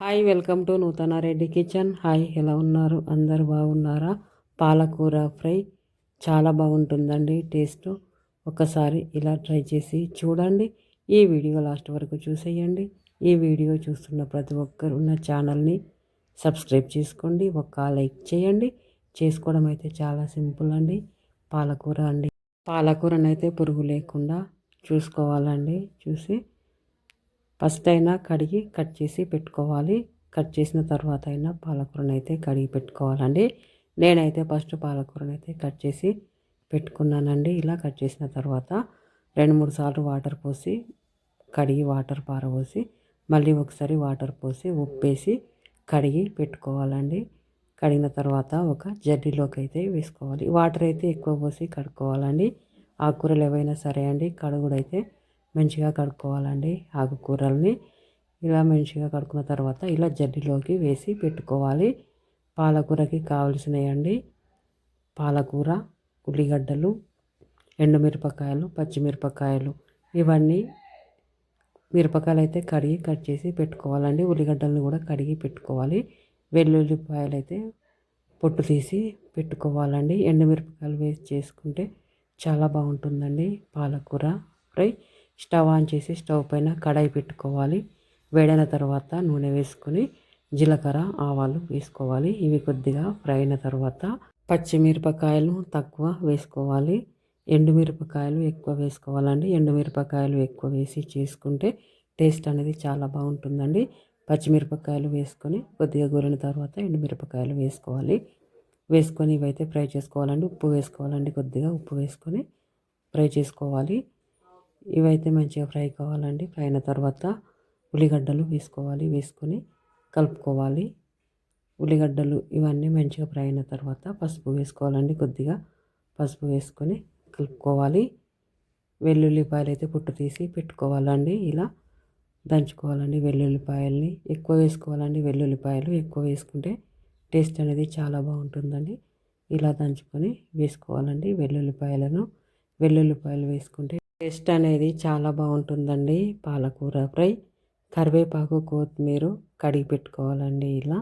Hi welcome to నూతన Reddy kitchen. Hi ఎలా ఉన్నారు? అందరు బాగున్నారా? పాలకూర ఫ్రై చాలా బాగుంటుందండి టేస్ట్. ఒకసారి ఇలా ట్రై చేసి చూడండి. ఈ వీడియో లాస్ట్ వరకు చూసేయండి. ఈ వీడియో చూస్తున్న ప్రతి ఒక్కరు నా ఛానల్ని సబ్స్క్రైబ్ చేసుకోండి ఒక లైక్ చేయండి. చేసుకోవడం అయితే చాలా సింపుల్ అండి. పాలకూర అండి. పాలకూరనైతే పురుగు లేకుండా చూసుకోవాలండి. చూసి ఫస్ట్ అయినా కడిగి కట్ చేసి పెట్టుకోవాలి. కట్ చేసిన తర్వాత అయినా పాలకూరను అయితే కడిగి పెట్టుకోవాలండి. నేనైతే ఫస్ట్ పాలకూరను అయితే కట్ చేసి పెట్టుకున్నానండి. ఇలా కట్ చేసిన తర్వాత రెండు మూడు సార్లు వాటర్ పోసి కడిగి వాటర్ పారబోసి మళ్ళీ ఒకసారి వాటర్ పోసి ఉప్పేసి కడిగి పెట్టుకోవాలండి. కడిగిన తర్వాత ఒక జడ్డీలోకి అయితే వేసుకోవాలి. వాటర్ అయితే ఎక్కువ పోసి కడుక్కోవాలండి. ఆకుకూరలు ఏవైనా సరే అండి కడుగుడైతే మంచిగా కడుక్కోవాలండి ఆకుకూరల్ని. ఇలా మంచిగా కడుక్కున్న తర్వాత ఇలా జడ్డిలోకి వేసి పెట్టుకోవాలి. పాలకూరకి కావలసినవి పాలకూర ఉల్లిగడ్డలు ఎండుమిరపకాయలు పచ్చిమిరపకాయలు ఇవన్నీ మిరపకాయలు అయితే కడిగి కట్ చేసి పెట్టుకోవాలండి. ఉల్లిగడ్డలను కూడా కడిగి పెట్టుకోవాలి. వెల్లుల్లిపాయలు అయితే పొట్టు తీసి పెట్టుకోవాలండి. ఎండుమిరపకాయలు వేసి చేసుకుంటే చాలా బాగుంటుందండి పాలకూర ఫ్రై. స్టవ్ ఆన్ చేసి స్టవ్ పైన కడాయి పెట్టుకోవాలి. వేడైన తర్వాత నూనె వేసుకొని జీలకర్ర ఆవాలు వేసుకోవాలి. ఇవి కొద్దిగా ఫ్రై అయిన తర్వాత పచ్చిమిరపకాయలు తక్కువ వేసుకోవాలి. ఎండుమిరపకాయలు ఎక్కువ వేసుకోవాలండి. ఎండుమిరపకాయలు ఎక్కువ వేసి చేసుకుంటే టేస్ట్ అనేది చాలా బాగుంటుందండి. పచ్చిమిరపకాయలు వేసుకొని కొద్దిగా గోలిన తర్వాత ఎండుమిరపకాయలు వేసుకోవాలి. వేసుకొని ఇవైతే ఫ్రై చేసుకోవాలండి. ఉప్పు వేసుకోవాలండి. కొద్దిగా ఉప్పు వేసుకొని ఫ్రై చేసుకోవాలి. ఇవైతే మంచిగా ఫ్రై కావాలండి. ఫ్రై అయిన తర్వాత ఉల్లిగడ్డలు వేసుకోవాలి వేసుకొని కలుపుకోవాలి. ఉల్లిగడ్డలు ఇవన్నీ మంచిగా ఫ్రై అయిన తర్వాత పసుపు వేసుకోవాలండి కొద్దిగా. పసుపు వేసుకొని కలుపుకోవాలి. వెల్లుల్లిపాయలు అయితే పుట్టు తీసి పెట్టుకోవాలండి ఇలా. దంచుకోవాలండి వెల్లుల్లిపాయల్ని. ఎక్కువ వేసుకోవాలండి వెల్లుల్లిపాయలు. ఎక్కువ వేసుకుంటే టేస్ట్ అనేది చాలా బాగుంటుందండి. ఇలా దంచుకొని వేసుకోవాలండి వెల్లుల్లిపాయలను. వెల్లుల్లిపాయలు వేసుకుంటే టేస్ట్ అనేది చాలా బాగుంటుందండి. పాలకూర ఫ్రై కరివేపాకు కొత్తిమీర కడిగి పెట్టుకోవాలండి ఇలా.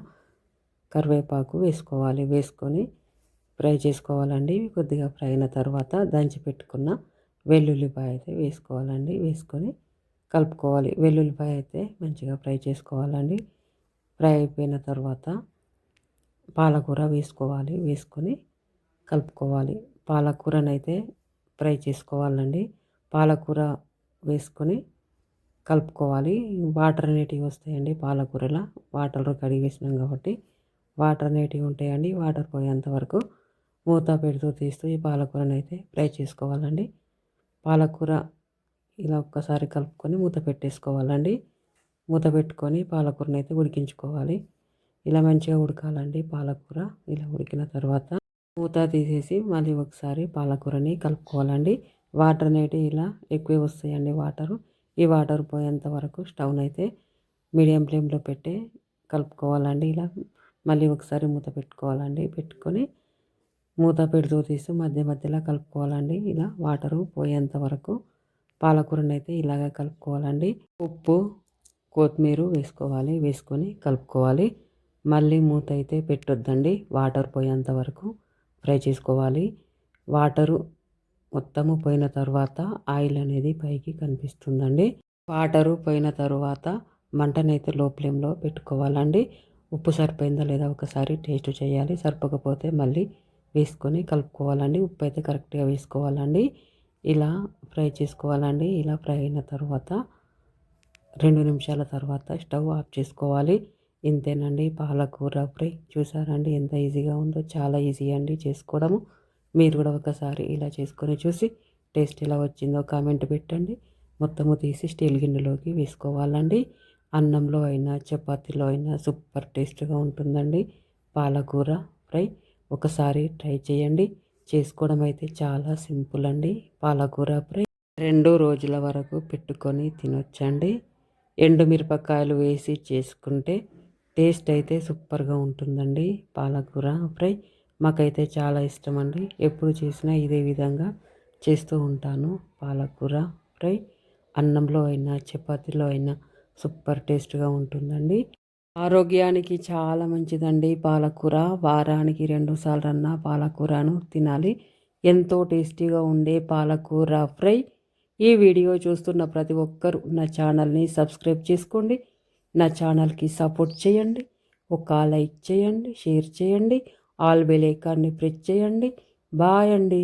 కరివేపాకు వేసుకోవాలి. వేసుకొని ఫ్రై చేసుకోవాలండి. కొద్దిగా ఫ్రై అయిన తర్వాత దంచి పెట్టుకున్న వెల్లుల్లిపాయ అయితే వేసుకోవాలండి. వేసుకొని కలుపుకోవాలి. వెల్లుల్లిపాయ అయితే మంచిగా ఫ్రై చేసుకోవాలండి. ఫ్రై అయిపోయిన తర్వాత పాలకూర వేసుకోవాలి. వేసుకొని కలుపుకోవాలి. పాలకూరనైతే ఫ్రై చేసుకోవాలండి. పాలకూర వేసుకొని కలుపుకోవాలి. వాటర్ అనేటివి వస్తాయండి పాలకూరలో. వాటర్ కడిగి వేసినాం కాబట్టి వాటర్ అనేటివి ఉంటాయండి. వాటర్ పోయేంత వరకు మూత పెడుతూ తీస్తూ ఈ పాలకూరని అయితే ఫ్రై చేసుకోవాలండి. పాలకూర ఇలా ఒక్కసారి కలుపుకొని మూత పెట్టేసుకోవాలండి. మూత పెట్టుకొని పాలకూరని అయితే ఉడికించుకోవాలి. ఇలా మంచిగా ఉడకాలండి పాలకూర. ఇలా ఉడికిన తర్వాత మూత తీసేసి మళ్ళీ ఒకసారి పాలకూరని కలుపుకోవాలండి. వాటర్ అనేటి ఇలా ఎక్కువే వస్తాయండి వాటరు. ఈ వాటర్ పోయేంత వరకు స్టవ్ని అయితే మీడియం ఫ్లేమ్లో పెట్టి కలుపుకోవాలండి. ఇలా మళ్ళీ ఒకసారి మూత పెట్టుకోవాలండి. పెట్టుకొని మూత పెడుతూ తీసి మధ్య మధ్యలో కలుపుకోవాలండి. ఇలా వాటరు పోయేంత వరకు పాలకూరని అయితే ఇలాగ కలుపుకోవాలండి. ఉప్పు కొత్తిమీర వేసుకోవాలి. వేసుకొని కలుపుకోవాలి. మళ్ళీ మూత అయితే పెట్టొద్దండి. వాటర్ పోయేంత వరకు ఫ్రై చేసుకోవాలి. వాటరు మొత్తము పోయిన తర్వాత ఆయిల్ అనేది పైకి కనిపిస్తుందండి. వాటరు పోయిన తర్వాత మంటనైతే లో ఫ్లేమ్లో పెట్టుకోవాలండి. ఉప్పు సరిపోయిందా లేదా ఒకసారి టేస్ట్ చేయాలి. సరిపోకపోతే మళ్ళీ వేసుకొని కలుపుకోవాలండి. ఉప్పు అయితే కరెక్ట్గా వేసుకోవాలండి. ఇలా ఫ్రై చేసుకోవాలండి. ఇలా ఫ్రై అయిన తర్వాత రెండు నిమిషాల తర్వాత స్టవ్ ఆఫ్ చేసుకోవాలి. ఇంతేనండి. పాలకూర ఫ్రై చూసారండి. ఎంత ఈజీగా ఉందో చాలా ఈజీ అండి చేసుకోవడము. మీరు కూడా ఒకసారి ఇలా చేసుకొని చూసి టేస్ట్ ఎలా వచ్చిందో కామెంట్ పెట్టండి. మొత్తము తీసి స్టీల్ గిన్నెలోకి వేసుకోవాలండి. అన్నంలో అయినా చపాతీలో అయినా సూపర్ టేస్ట్గా ఉంటుందండి. పాలకూర ఫ్రై ఒకసారి ట్రై చేయండి. చేసుకోవడం అయితే చాలా సింపుల్ అండి. పాలకూర ఫ్రై రెండు రోజుల వరకు పెట్టుకొని తినొచ్చండి. ఎండుమిరపకాయలు వేసి చేసుకుంటే టేస్ట్ అయితే సూపర్గా ఉంటుందండి. పాలకూర ఫ్రై మాకైతే చాలా ఇష్టం అండి ఎప్పుడు చేసినా ఇదే విధంగా చేస్తూ ఉంటాను. పాలకూర ఫ్రై అన్నంలో అయినా చపాతీలో అయినా సూపర్ టేస్ట్గా ఉంటుందండి. ఆరోగ్యానికి చాలా మంచిదండి. పాలకూర వారానికి రెండు సార్లన్నా పాలకూరను తినాలి. ఎంతో టేస్టీగా ఉండే పాలకూర ఫ్రై ఈ వీడియో చూస్తున్న ప్రతి ఒక్కరు నా ఛానల్ని సబ్స్క్రైబ్ చేసుకోండి. నా ఛానల్కి సపోర్ట్ చేయండి. ఒక లైక్ చేయండి షేర్ చేయండి. ఆల్ బెల్ ప్రెస్ చేయండి బాయ్ అండి